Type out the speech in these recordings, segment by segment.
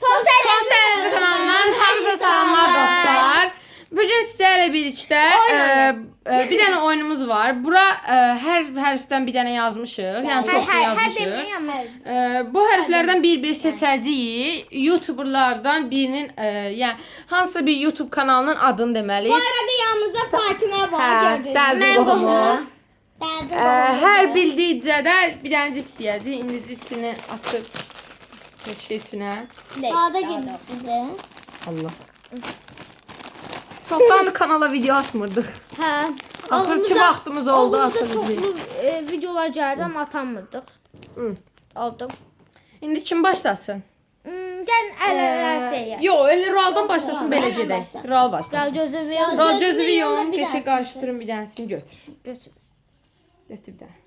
Səhifə kanalından hamıza salamlar dostlar. Bugün sizlerle birlikte e, e, bir tane oyunumuz var. Bura e, her harften bir tane yazmışıq. Yani çok yazmışıq. E, bu harflerden bir-bir seçəcəyik. YouTuberlardan birinin e, yani hansısa bir YouTube kanalının adını Bu deməliyik. arada yanımızda Fatime var Hə, gördüğünüz dəzi gibi. qohumu. Dəzi E, qohumu. hər bildikcə də bir dənə cips yeyəcək. İndi cipsini atıb şey içinə. Ağda girdi bize. Allah. Çoktan kanala video atmırdıq. Hə. Axırçı vaxtımız oldu Ağzımıza atırıq. çoxlu e, videolar gəldi amma atamırdıq. Hı. Aldım. İndi kim başlasın? Hmm, gəl əl-ələ şeyə. Yo, elə Raldan başlasın belə Raldan gedək. başlasın. Ral başlasın. Ral gözü ver. Ral Gözünü gözünü yumda yum, bir keşke dənəsini qarışdırın bir dənəsini götür. Götür. Götür bir dənə.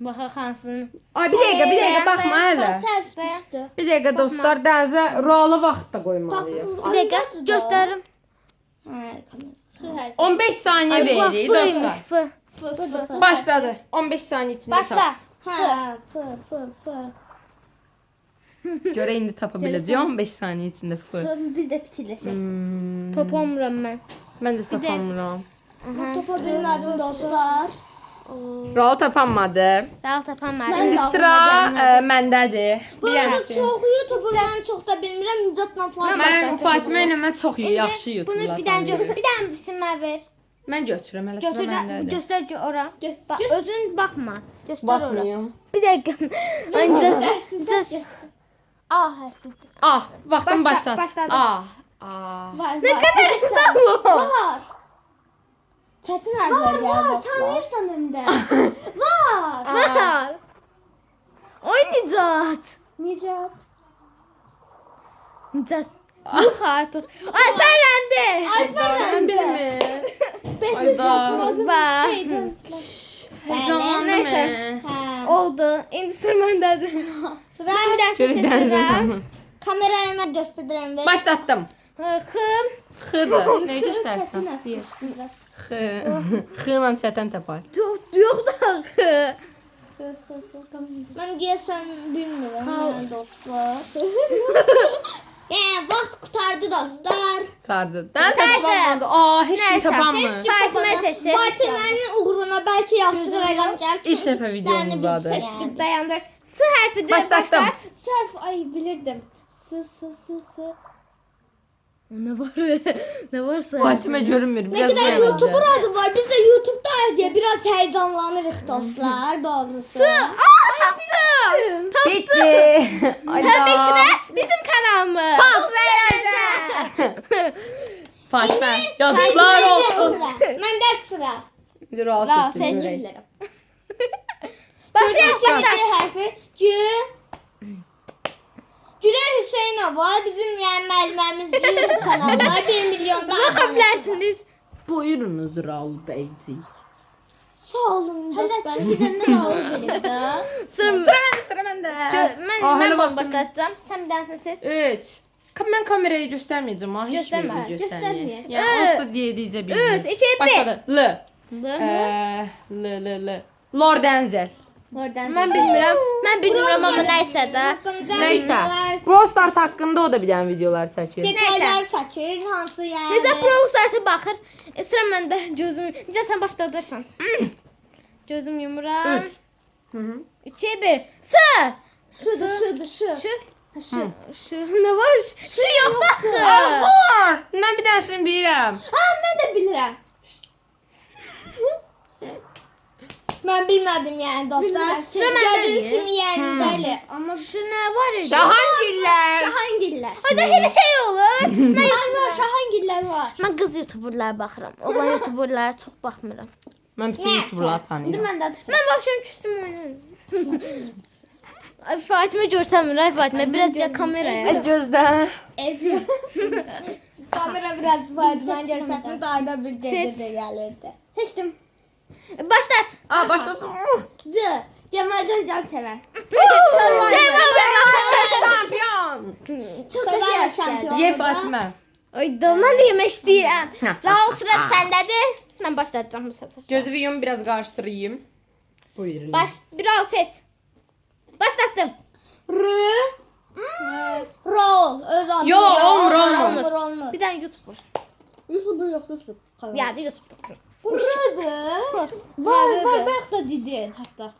Baxaq hansını. Ay bir dəqiqə, bir dəqiqə baxma hələ. Sərf düşdü. Bir dəqiqə dostlar, dənizə Ralı vaxt da qoymalıyıq. Bir dəqiqə göstərim. Ha, 15 saniyə veririk dostlar. Başladı. 15 saniyə içində Başla. tap. Ha, fı fı fı. Görə indi tapa biləcəyik 15 saniyə içində fır. Sonra biz də fikirləşək. Hmm. Tapamıram mən. Mən də tapamıram. Topa bilmedim dostlar. Ral tapanmadı. Ral tapamadım. Mən- İndi sıra ə, məndədir. Bu Bir arada dənəsi. çok YouTuber ben çok da bilmirəm. Nizatla falan. Mən Fatimə ilə mən çox yaxşı Bunu bir dənə götür. Bir dənə bisimə ver. Mən götürürəm, hələ sıra Götür də məndədir. göstər gö- ora. Bax göstər. özün baxma. Göstər ora. Baxmıyorum. Bir dəqiqə. Öncə A harfidir. Ah, vaxtım Başla- başladı. başladı. Ah. Ah. Var nə var. qədər qısa bu? Var. Çetin harfler geldi dostlar. Tanıyırsan öndə. Var. Var. Oy Nicat. Nicat. Nicat. Yuh artıq. Alpərendi. Ben bilmir. Betül çatmadı. Bax. Şeyden. Heyecanlandım. Neyse. Ha. Oldu. İndi sıra məndədir. Sıra Bir dərsini Şöyle seçirəm. dərzəm. kameraya ben göstereyim. Ver. Başlattım. Xım. Xıdır. Neydi Çetin istərsən? harfdir biraz. Xı. Xıyla çətən tapar. Yox, yox da xı. Ben giyesem bilmiyorum yani dostlar. Yani vaxt kurtardı dostlar. Sardı. Dən tapamadı. Aa, heç kim Neyse, tapamır. Fatimə seçsin. Fatime'nin uğruna belki yaxşı rəqəm gəlir. İlk dəfə videomuzdadır. Seçdik, dayandır. S hərfidir. Başlattım. başlat. Sərf ay bilirdim. S s s s. Ne var? ne varsa. Fatimə görünmür. Ne Biraz kadar dayanacaq. YouTuber adı var. Biz de YouTube'da diye biraz heyecanlanırız dostlar doğrusu. Aa, bilirəm. Bitti. Ay Tabii ki da. de bizim kanalımız. Sans verəcək. Fatimə, yazıklar olsun. Məndə sıra. Bir rahat Rahat seçin. seçin. görək. Başlayalım, Başla. başlayalım. harfi G. Güler Hüseyinova bizim yani müəllimimiz YouTube kanalı var. 1 milyonda abone. Bakabilirsiniz. Buyurunuz Raul Beyciğik. Sağ olun dostlar. Gidənlər olur benim də. Sıra Sıra məndə, sıra məndə. Ben, Aa, ben vaxtım- başlatacağım. Sen bir tanesini seç. Ka- Mən kamerayı göstərməyəcəm ha. Birini göstərməyək. Yəni Üç. onsuz deyə deyəcə Üç, iki, bir. Başladı. L. Ben Eee, L L L. Lord Denzel. bilmirəm. Ben bilmirəm ama neyse de. Nəysə. Brawl Stars haqqında o da dənə videolar çəkir. Detaylar saçır hansı yani. Necə Pro Stars'a baxır. E, sıra məndə gözüm. Necə sən başladırsan. Gözüm yumuram. Üç. Hı hı. 2 1. S. Şıdı şıdı şı. Şu Şı. şu ne var? Şu yok da. Var. Mən bir dənəsini bilirəm. Ha ben de bilirəm. Ben bilmedim yani dostlar. Bilmirəm. Sıra Gördüğünüz yani böyle. Ama şu ne var ya? Şahangiller. Şahangiller. O da hele şey olur. Var var Şahangiller var. Mən qız youtuberlara baxıram. Oğlan youtuberlara çox baxmıram. Mən bütün YouTuberları tanıyıram. Ben de Mən baxıram küsüm oynayıram. Ay Fatimə görsəmir, ay Fatimə biraz ya kameraya. Gözdə. Ev. Kamera biraz Fatih'den görsəsiniz arada bir gece de gelirdi. Seçdim. Başlat. Aa, başladım. C. Cemalcan Cansever. Şampiyon. Çok Survivor şampiyonu. Ye Fatimə. Ay dolma yemək istəyirəm. Hə. Raul sıra səndədir. Mən başlayacağam bu səfər. Gözümü yum biraz qarışdırayım. Buyurun. Baş, bir Raul seç. Başlattım. R. Roll. Öz YouTuber. YouTube yok YouTube. Ya da YouTuber. Buradır. Var, var, bayaq da dedin hətta.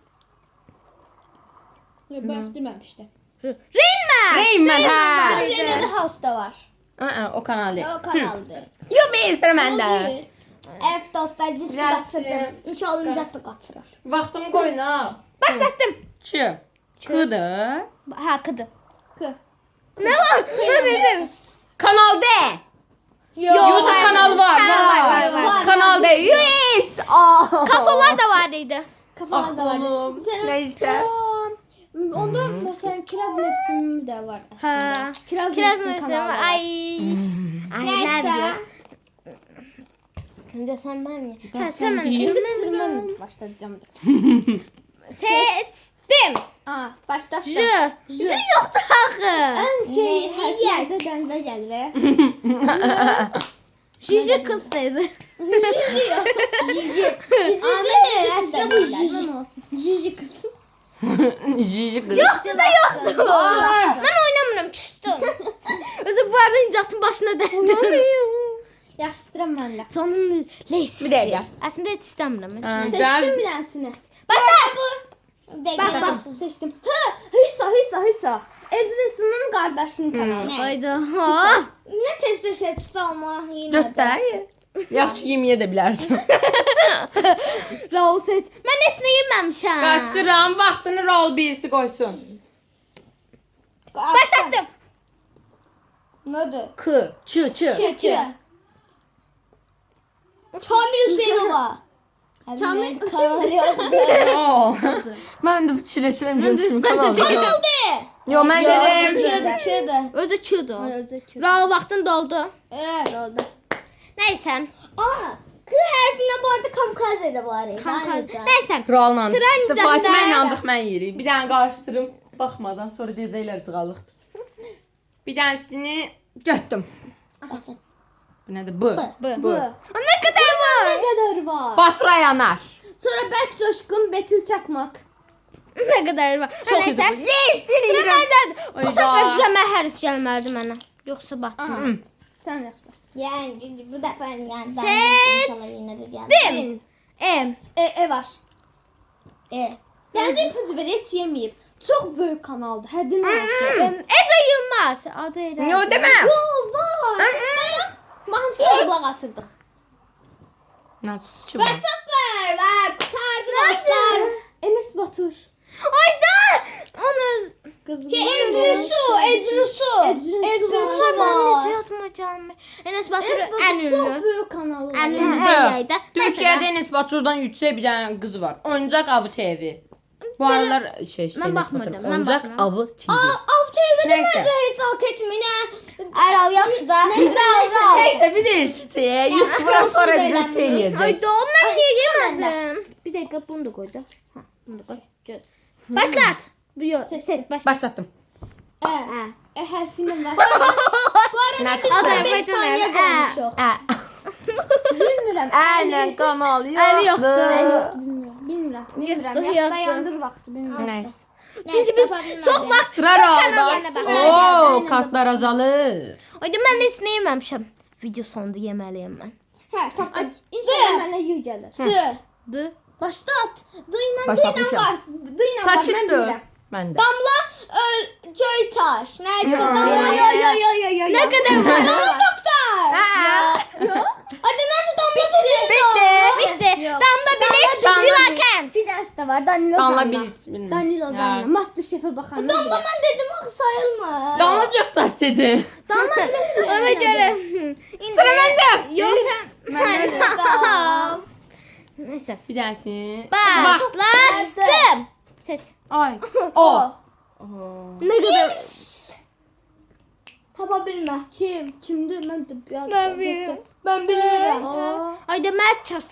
Yox, bayaq deməmişdi. Rainman. Reymen ha. Lenny House'da var. Aa, o kanal değil. O kanaldı. Yo ben sıra bende. Ev dostlar cipsi Biraz, kaçırdım. İnşallah olunca da kaçırır. Vaxtımı koyun ha. Başlattım. Çı. Kıdı. Ha kıdı. Kı. Ne var? Ne bildim. Kanal D. YouTube kanalı var. Ha, var, Var. var, var. Kanal D. Yes. Aa. Kafalar da vardıydı. Kafalar da var. oğlum, Senin- neyse. Onda məsələn kiraz mövsümü də var Ha. əslində. Kiraz, Kiraz mevsimi kanalı var. Ay. Ay Neyse. nerede? De sen ben mi? Ha sen ben. değil. Siz mən başlayacağım. Seçtim. Aa, başlatdım. J. J yoktu hakkı. Ən şey Ne? hərflərdə dənizə gəlir. J kız dedi. Cici. Cici değil. Aslında bu olsun. Cici kız. Cici kız. Yoktu da yoktu. Ben oynamıyorum küstüm. Özü bu arada incatın başına değdim. Yaxşıdıram mən də. Sonun leys. Bir hiç istemiyorum. Aa, Seçdim bir dənəsini. Başla bu. Bekle. Bax, bax, seçdim. Hı, Hüsa, Hüsa, Hüsa. Edrison'un qardaşının kanalı. Hayda. Ha. Ne testi seçti ama yine dört de. Yaxşı yemeyə də bilərsən. Raul seç. Ben nesne yememişim. Qaçdıram, vaxtını rol birisi qoysun. Başlattım. Nedir? K, ç, ç. Çeki. Kamil Hüseyinova. Kamil-. Oo. Mən də fikirləşirəm görüşüm kanal. Kamil'di. Yo, mən dedim. Çığdı çığdı. Özü. Raul vaxtın doldu. Evet. Oldu. Neyse. Aa. K harfine bu arada kamikaze de var. Kanka. Neyse. Kralla. Sıra. Fatimə ilə ancaq mən yeyirik. Bir dənə qarışdırım, baxmadan sonra deyəcəklər cığalıq. Bir dənəsini götdüm. Bu nədir? Bu. Bu. Bu. Aa, Ne kadar var? Ne kadar var? Batura yanar. Sonra Berk Coşkun, Betül Çakmak. Ne kadar var? Çox Neyse. idi. bu. Yes, Sıra məndən. Bu sefer düzəmə hərf gəlməlidir mənə. Yoxsa batma. Hı. Sen yaş başla. Yani bu defa yani ben Seç- inşallah yine de geldim. Dim. M. E, e var. E. Deniz ipucu ver hiç yemeyip. Çok büyük kanaldı. Hədin M. Ece Yılmaz. Adı elə. Yo deməm. Yo var. Mansur kulak asırdık. Nə Ve sıfır ve kurtardı dostlar. Enes Batur. Ayda. Onu. Kızım. Şey, Ecrin Su, Ecrin Su. Ecrin Su var. Su Ben var. necə yatmayacağım? Enes Batur Enes ən Batur çok ünlü. büyük kanalı var. Ən yani. ünlü hər yayda. Türkiyədə Enes Batur'dan yüksək bir dənə qızı var. Oyuncaq Avı TV. Bu aralar şey, şey Mən Enes baxmırdım, Batur. mən Oyuncaq baxmıram. Avı TV. Av TV'de Neyse. bence hiç hak etmiyor ne? Əral yaxşı da. Neyse neyse. De çiçeğe. YouTube'dan sonra bize şey yiyecek. Ay Ay, yemədim. Bir dəqiqə bunu da qoydu. Ha, bunu da qoy. Gör. Başlat. Bu yox, seç, seç, başlat. Başlattım. E, e harfinden var. Bu arada Nə- biz Azərbaycan 15 saniye. Ə. Bilmirəm. Aynen kanal Əli yoxdur. yoxdur. Bilmirəm. Bilmirəm. Yoxdur, Yaş yoxdur. dayandır vaxtı bilmirəm. Neyse. Çünki biz çox vaxt Sıra çox aldı. kanallarına baxırıq. Oo, kartlar azalır. Ay da mən heç nə yeməmişəm. Video sonunda yeməliyəm mən. Hə, tapdım. İnşallah mənə yüy gəlir. Dı. D. Başlat. Dıyla Başlatmışam. dıyla var. Dıyla var. Mən Saçıktı. bilirəm. Ben de. Damla Ö- Göytaş. Neyse Ya, Damla yo ya. yo yo yo yo. Nə qədər var? Damla Doktor. Ha. Hadi nasıl Damla dedi? Bitti. Bitti. Damla bilir, Damla Bilir. Kent. Bir dəstə var. Danilo Damla Zanna. Bilic. bilmem. Danilo Ya. Zanna. Masterchef-ə baxanda. Damla ben dedim o sayılmaz. Damla Göktaş dedi. Ona görə. Sıra bende. Yox sən. Bende. Sağ ol. Nəysə. Bir tanesi. Başladım. Seç. Ay. O. Oo. Nə qədər? Tapabilme. Kim? Kimdir? Mən də bir Mən bilmirəm. Ben bilmiyorum. Ay da mən çaş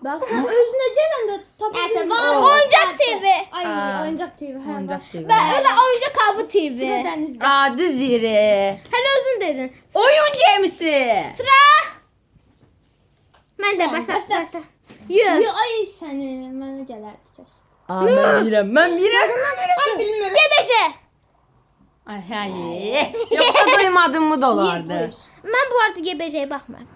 o. Bax, sən özünə gələndə tapa Neyse var. Oyuncaq TV. Ay, Aa. oyuncaq TV. Hə, Oyuncaq bax. TV. Ben öyle oyuncak avı TV. Sıra dənizdə. Aa diziri. Hele özün dedin. Oyun gemisi. Sıra. Ben de Sen, başla. başla. Yürü. Yo, ay səni mənə gələrdi kəş. Aa ben bilirəm. Ben bilirəm. Ben bilmiyorum. Gebeşe. Ay hayır. Yoksa duymadım mı dolardı? Mən bu arada GBC baxmıram.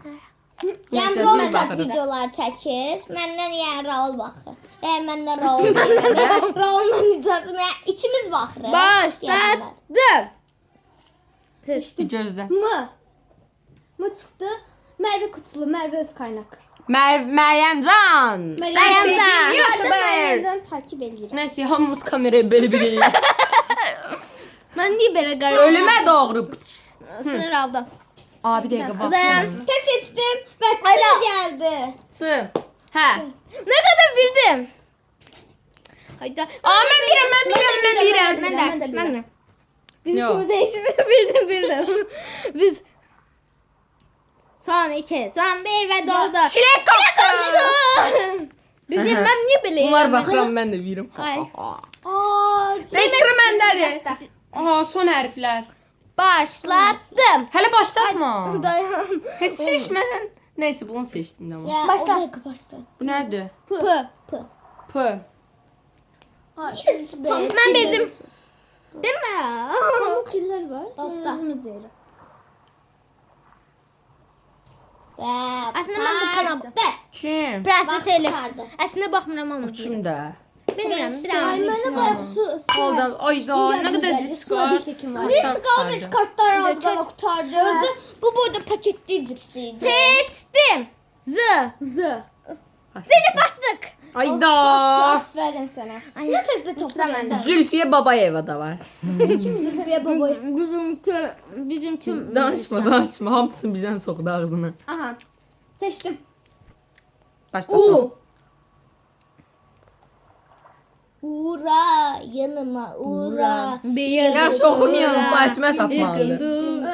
Yəni rol baxırıq. videolar çəkir. Məndən yəni rol baxır. Yəni məndən rol verir. Rolla icazə mən ikimiz baxırıq. Başladım. Bir gözle. M. M çıxdı. Merve Kutulu, Merve Özkaynak. Mer Meryemcan. YouTuber. Merve'den takip edilir. Neyse hamımız kamerayı böyle bileyim. Mən niyə belə qərar Ölüme doğru. sınır aldım. Bir dakika bak. Tez seçdim və sıra gəldi. Sı. He. Ne kadar bildim. Hayda. Aa ben birem ben birem ben birem. Ben Ben de. de Ben de. Biz Yok. ikimiz de işimizi bildim bildim. Biz son iki, son bir ve doldu. Çilek kaptı. Bizim ben niye böyle Bunlar bakıram ben de birim. Ay. Aa, Ne sıra bendedir. Aha son harfler. Başlattım. Hele başlatma. Dayan. Hiç seçmeden. Neyse bunu seçtim tamam. ya, Başla. Bu nerede? P. P. P. Yes be. Ben bildim. Değil mi? Pamuk var. Dosta. Özümü derim. Aslında mən bu kanal- pərdə. Kim? Prenses Elif. Aslında bakmıram ama. Kimde? Bilmiyorum. Bir daha. mənə bayağı su. Oldu. Ayda ne kadar cips var. Var. Cips qalmış kartlar qutardı. Özü bu boyda paketli cips idi. Seçtim. Z. Z. Seni bastık. Ayda. Aferin sana. Nə tezdə toplandı. Zülfiye Babayeva da var. Ve baba. Bizimki, bizimki. Danışma danışma. Hamısını bizden soktu ağzına. Aha. Seçtim. Başlatalım. Ura, yanıma ura. Bir Gerçi okumuyorum. Fatime tapmalı.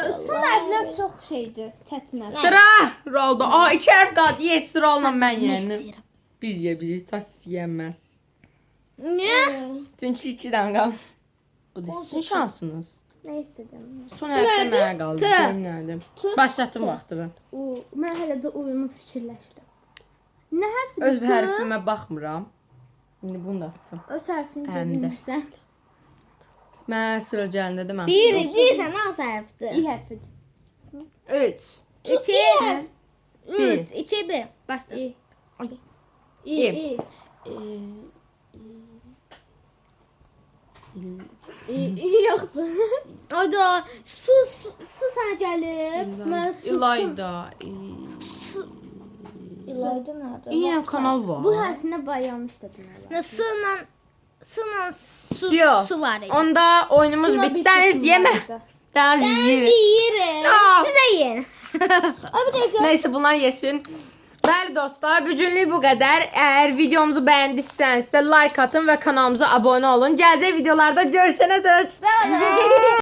Ee, son harfler çok şeydi. Çetin harf. Sıra rolda. Aa iki harf kaldı. Yes sıra olmam ben yeğenim. Biz yiyebiliriz. Taş yenmez. Ne? Çünkü iki tane kaldı. Bu da sizin şansınız. Ne istedim? Son harfte mənə qaldı. Görünərdim. Başlatdım vaxtı ben. U. Ben hele de uyunu fikirləşirəm. Ne harfi? Öz hərfimə baxmıram. İndi bunu da açsam. Öz harfini Həm də. bilmirsən. Mənə sıra gələndə deməm. Bir, bir sen az harfti. İ harfidir. 3. İki. Bir. Üç, iki, bir. Başla. İ. Ay. İ. İ. İ. İ. İ yoktu. Ayda su, su, su sana gelip. Mən susum. İlayda. İlayda nədir? Yine kanal var. Bu harfine bay yanlış dedim. Sığla, sığla su, Yok. su var idi. Onda oyunumuz Suna bitti. Deniz yeme. Deniz yiyir. Yeyirəm. Aa, Siz de yiyin. Neyse bunlar yesin. Bəli dostlar, bu günlük bu qədər. Əgər videomuzu bəyəndisinizsə like atın və kanalımıza abunə olun. Gələcək videolarda görüşənə dək.